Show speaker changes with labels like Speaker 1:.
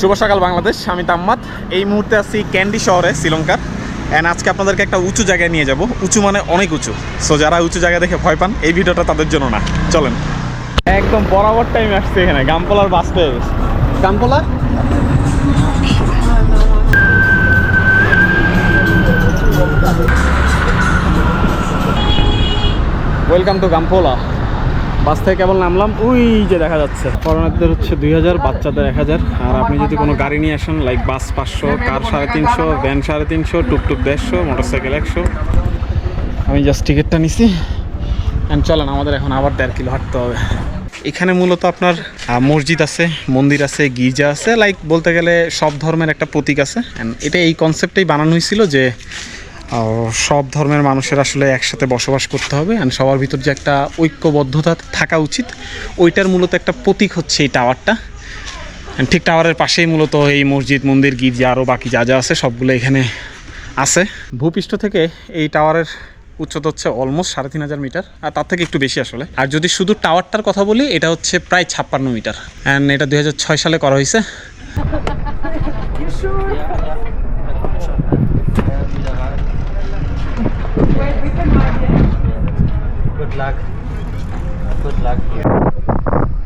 Speaker 1: শুভ সকাল বাংলাদেশ, আমি তাম্মাদ। এই মুহূর্তে আছি ক্যান্ডি শহরে, শ্রীলঙ্কার। অ্যান্ড আজকে আপনাদেরকে একটা উঁচু জায়গায় নিয়ে যাব। উঁচু মানে অনেক উঁচু। সো যারা উঁচু জায়গা দেখে ভয় পান, এই ভিডিওটা তাদের জন্য না। চলেন। একদম বরাবর টাইম আসছে এখানে, গামপলার বাস পেয়ে গেছে গামপলা? Welcome to গামপোলা। বাস থেকে কেবল নামলাম, ওই যে দেখা যাচ্ছে। ফরেনারদের হচ্ছে দুই হাজার, বাচ্চাদের এক হাজার। আর আপনি যদি কোনো গাড়ি নিয়ে আসেন লাইক বাস পাঁচশো, কার সাড়ে তিনশো, ভ্যান সাড়ে তিনশো, টুকটুক দেড়শো, মোটরসাইকেল একশো। আমি জাস্ট টিকিটটা নিছি। অ্যান্ড চলেন, আমাদের এখন আবার দেড় কিলো হাঁটতে হবে। এখানে মূলত আপনার মসজিদ আছে, মন্দির আছে, গির্জা আছে। লাইক বলতে গেলে সব ধর্মের একটা প্রতীক আছে। অ্যান্ড এটা এই কনসেপ্টেই বানানো হয়েছিল যে সব ধর্মের মানুষের আসলে একসাথে বসবাস করতে হবে অ্যান্ড সবার ভিতর যে একটা ঐক্যবদ্ধতা থাকা উচিত, ওইটার মূলত একটা প্রতীক হচ্ছে এই টাওয়ারটা। ঠিক টাওয়ারের পাশেই মূলত এই মসজিদ, মন্দির, গির্জা আরও বাকি যা যা আছে সবগুলো এখানে আছে। ভূপৃষ্ঠ থেকে এই টাওয়ারের উচ্চতা হচ্ছে অলমোস্ট সাড়ে তিন হাজার মিটার, আর তার থেকে একটু বেশি আসলে। আর যদি শুধু টাওয়ারটার কথা বলি, এটা হচ্ছে প্রায় ছাপ্পান্ন মিটার। অ্যান্ড এটা দুই সালে করা হয়েছে।
Speaker 2: luck. Good luck here.